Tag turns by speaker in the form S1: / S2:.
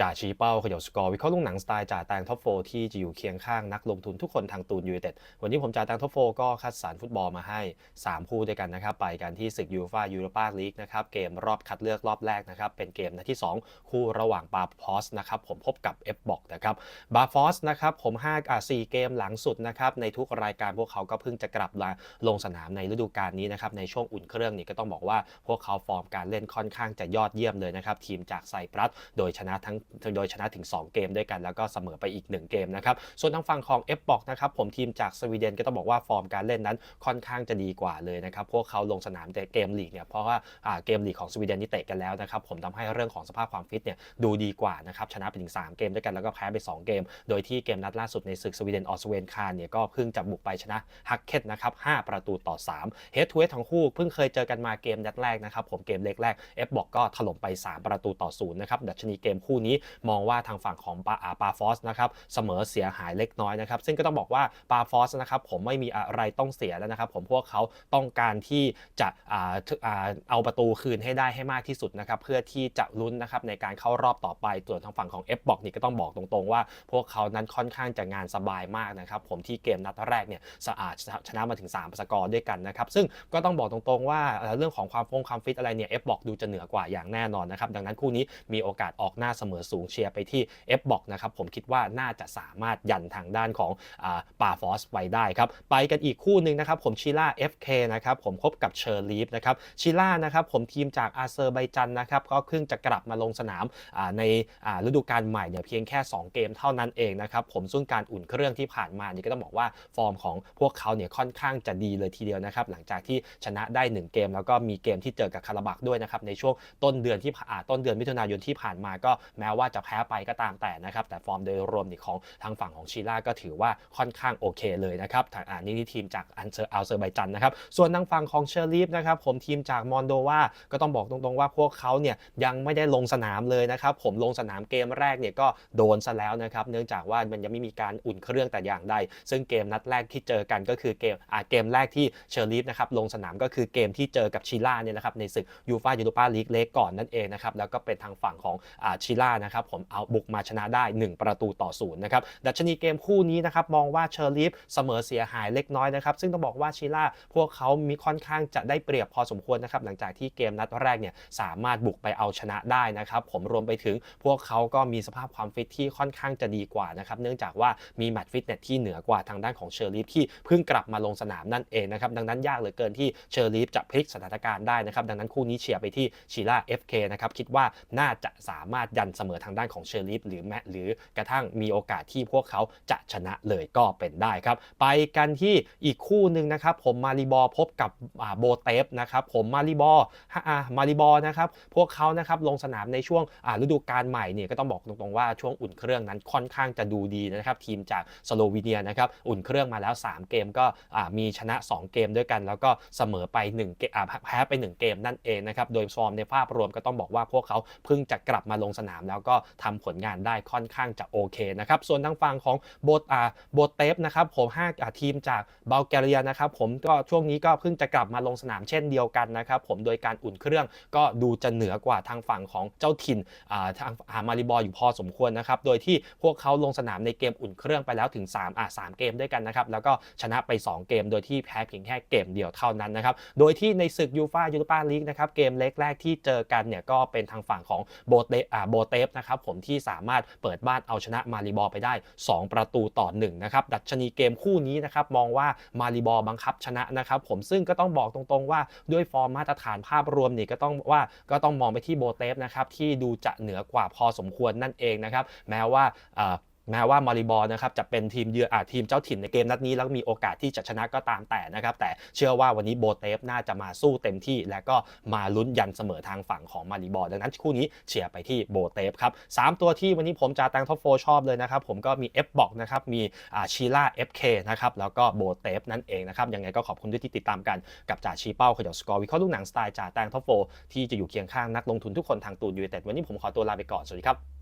S1: จ่าชี้เป้าขยับสกอร์วิเคราะห์ลุงหนังสไตล์จ่าแตงท็อปโฟที่จะอยู่เคียงข้างนักลงทุนทุกคนทางตูนยูเต็ดวันนี้ผมจ่าแตงท็อปโฟก็คัดสรรฟุตบอลมาให้ 3 คู่ด้วยกันนะครับ ไปกันที่ศึกยูฟายูโรปาลีกนะครับเกมรอบคัดเลือกรอบแรกนะครับ เป็นเกมนัดที่ 2 คู่ระหว่างบาฟอสนะครับผมพบกับเอฟบอกนะครับบาฟอสนะครับผม5อ่า4เกมหลังสุดนะครับในทุกรายการพวกเขาก็เพิ่งจะกลับมาลงสนามในฤดูกาลนี้นะครับในช่วงอุ่นเครื่องนี่ก็ต้องบอกว่าพวกเขาฟอร์มการเล่นค่อนข้างจะยอดเยี่ยมเลยนะครับทีมจากไซปรัสโดยชนะทั้งโดยชนะถึง 2 เกมด้วยกัน แล้วก็เสมอไปอีก 1 เกมนะครับ ส่วนทางฝั่งของ F บอกนะครับผมทีมจากสวีเดนก็ต้องบอกว่าฟอร์มการเล่นนั้นค่อนข้างจะดีกว่าเลยนะครับ พวกเขาลงสนามแต่เกมลีกเนี่ยเพราะว่าเกมลีกของสวีเดนนี่เตะกันแล้วนะครับผมทำให้เรื่องของสภาพความฟิตเนี่ยดูดีกว่านะครับชนะไปถึง 3 เกมด้วยกันแล้วก็แพ้ไป 2 เกม โดยที่เกมนัดล่าสุดในศึกสวีเดนออสเวนคารเนี่ยก็เพิ่งจะบุกไปชนะฮักเก็ตนะครับ5ประตูต่อ3เฮดทูเฮดทั้งคู่เพิ่งเคยเจอกันมาเกมนัดแรกนะครับผมเกมเล็กแรก F บอกก็ถล่มไป 3 ประตูต่อศูนย์นะครับดัชนีเกมคู่นี้มองว่าทางฝั่งของปาอาปาฟอสนะครับเสมอเสียหายเล็กน้อยนะครับซึ่งก็ต้องบอกว่าปาฟอสนะครับผมไม่มีอะไรต้องเสียแล้วนะครับผมพวกเขาต้องการที่จะเอาประตูคืนให้ได้ให้มากที่สุดนะครับเพื่อที่จะลุ้นนะครับในการเข้ารอบต่อไปส่วนทางฝั่งของ F บอกนี่ก็ต้องบอกตรงๆว่า พวกเขานั้นค่อนข้างจะงานสบายมากนะครับผมที่เกมนัดแรกเนี่ยสะอาดชนะมาถึง3สกอร์ด้วยกันนะครับซึ่งก็ต้องบอกตรงๆว่าเรื่องของความฟงความฟิตอะไรเนี่ย F บอกดูจะเหนือกว่าอย่างแน่นอนนะครับดังนั้นคู่นี้มีโอกาสออกหน้าเสมอสูงเชียร์ไปที่ F บอกนะครับผมคิดว่าน่าจะสามารถยันทางด้านของปาฟอสไว้ได้ครับไปกันอีกคู่หนึ่งนะครับผมชิล่า FK นะครับผมพบกับเชอร์ลีฟนะครับชิล่านะครับผมทีมจากอาเซอร์ไบจันนะครับก็เพิ่งจะกลับมาลงสนามในฤดูกาลใหม่เนี่ยเพียงแค่ 2 เกมเท่านั้นเองนะครับผมซึ่งการอุ่นเครื่องที่ผ่านมานี่ก็ต้องบอกว่าฟอร์มของพวกเขาเนี่ยค่อนข้างจะดีเลยทีเดียวนะครับหลังจากที่ชนะได้ 1 เกม แล้วก็มีเกมที่เจอกับคาราบักด้วยนะครับในช่วงต้นเดือนที่ต้นเดือนมิถุนายนที่ผ่านมาก็แม้ว่าจะแพ้ไปก็ตามแต่นะครับ แต่ฟอร์มโดยรวมนี่ของทางฝั่งของชิล่าก็ถือว่าค่อนข้างโอเคเลยนะครับทางอ่านี่ทีมจากอันเซอร์อัลเซอร์ไบจันนะครับส่วนทางฝั่งของเชอร์ลีฟนะครับผมทีมจากมอนโดวาก็ต้องบอกตรงๆว่าพวกเขาเนี่ยยังไม่ได้ลงสนามเลยนะครับผมลงสนามเกมแรกเนี่ยก็โดนซะแล้วนะครับเนื่องจากว่ามันยังไม่มีการอุ่นเครื่องแต่อย่างใดซึ่งเกมนัดแรกที่เจอกันก็คือเกมอ่าเกมแรกที่เชอร์ลีฟนะครับลงสนามก็คือเกมที่เจอกับชิล่าเนี่ยนะครับในศึกยูฟายูโรปาลีกเล็กก่อนนั่นเองนะครับแล้วก็เป็นทางฝั่งของอ่าชิล่านะครับผมเอาบุกมาชนะได้ 1 ประตูต่อศูนย์นะครับดัชนีเกมคู่นี้นะครับมองว่าเชอร์ลีฟเสมอเสียหายเล็กน้อยนะครับซึ่งต้องบอกว่าชิล่าพวกเขามีค่อนข้างจะได้เปรียบพอสมควรนะครับหลังจากที่เกมนัดแรกเนี่ยสามารถบุกไปเอาชนะได้นะครับผมรวมไปถึงพวกเขาก็มีสภาพความฟิตที่ค่อนข้างจะดีกว่านะครับเนื่องจากว่ามีแมตช์ฟิตเนสที่เหนือกว่าทางด้านของเชอร์ลีฟที่เพิ่งกลับมาลงสนามนั่นเองนะครับดังนั้นยากเหลือเกินที่เชอร์ลีฟจะพลิกสถานการณ์ได้นะครับดังนั้นคู่นี้เชียร์ไปที่ชิล่า FK นะครับคิดว่าน่าจะสามารถยันเสมอทางด้านของเชอร์ลีฟหรือแมหรือกระทั่งมีโอกาสที่พวกเขาจะชนะเลยก็เป็นได้ครับ ไปกันที่อีกคู่หนึ่งนะครับ ผมมาริบอพบกับโบเตฟนะครับผมมาริบออ่ามาริบอนะครับพวกเขานะครับลงสนามในช่วงฤดูกาลใหม่เนี่ยก็ต้องบอกตรงๆว่าช่วงอุ่นเครื่องนั้นค่อนข้างจะดูดีนะครับทีมจากสโลวีเนียนะครับอุ่นเครื่องมาแล้ว 3 เกมก็มีชนะ 2 เกมด้วยกัน แล้วก็เสมอไป1เกมอ่าแพ้ไป 1 เกมนั่นเองนะครับโดยฟอร์มในภาพรวมก็ต้องบอกว่าพวกเขาเพิ่งจะกลับมาลงสนามแล้วก็ทำผลงานได้ค่อนข้างจะโอเคนะครับ ส่วนทางฝั่งของโบตอาโบเตฟนะครับผมห้าทีมจากบัลแกเรียนะครับผมก็ช่วงนี้ก็เพิ่งจะกลับมาลงสนามเช่นเดียวกันนะครับผมโดยการอุ่นเครื่องก็ดูจะเหนือกว่าทางฝั่งของเจ้าถิ่นทางอามาริบออยู่พอสมควรนะครับโดยที่พวกเขาลงสนามในเกมอุ่นเครื่องไปแล้วถึง3อ่า3เกมด้วยกันนะครับแล้วก็ชนะไป 2 เกม โดยที่แพ้เพียงแค่เกมเดียวเท่านั้นนะครับโดยที่ในศึกยูฟายูโรปาลีกนะครับเกมเล็กแรกที่เจอกันเนี่ยก็เป็นทางฝั่งของโบเตอ่าโบเตฟนะครับผมที่สามารถเปิดบ้านเอาชนะมาริบอไปได้ 2 ประตูต่อ1นะครับดัชนีเกมคู่นี้นะครับมองว่ามาริบอบังคับชนะนะครับผมซึ่งก็ต้องบอกตรงๆว่าด้วยฟอร์มมาตรฐานภาพรวมนี่ก็ต้องว่าก็ต้องมองไปที่โบเตฟนะครับที่ดูจะเหนือกว่าพอสมควรนั่นเองนะครับแม้ว่า แม้ว่ามาริบอลนะครับจะเป็นทีมเยือนอ่าทีมเจ้าถิ่นในเกมนัดนี้ แล้วมีโอกาสที่จะชนะก็ตามแต่นะครับ แต่เชื่อว่าวันนี้โบเตฟน่าจะมาสู้เต็มที่ และก็มาลุ้นยันเสมอทางฝั่งของมาริบอลดังนั้นคู่นี้เชียร์ไปที่โบเตฟครับสามตัวที่วันนี้ผมจะแตงท็อปโฟชอบเลยนะครับ ผมก็มี F บอกนะครับมีอาชีล่า FK นะครับแล้วก็โบเตฟนั่นเองนะครับยังไงก็ขอบคุณด้วยที่ติดตามกันกับจ่าชีเป้าขยอสกอร์วิเคราะห์ลูกหนังสไตล์จ่าแตงท็อปโฟที่จะอยู่เคียงข้างนักลงทุนทุกคนทางตูนยูเต็ดวันนี้ผมขอตัวลาไปก่อนสวัสดีครับ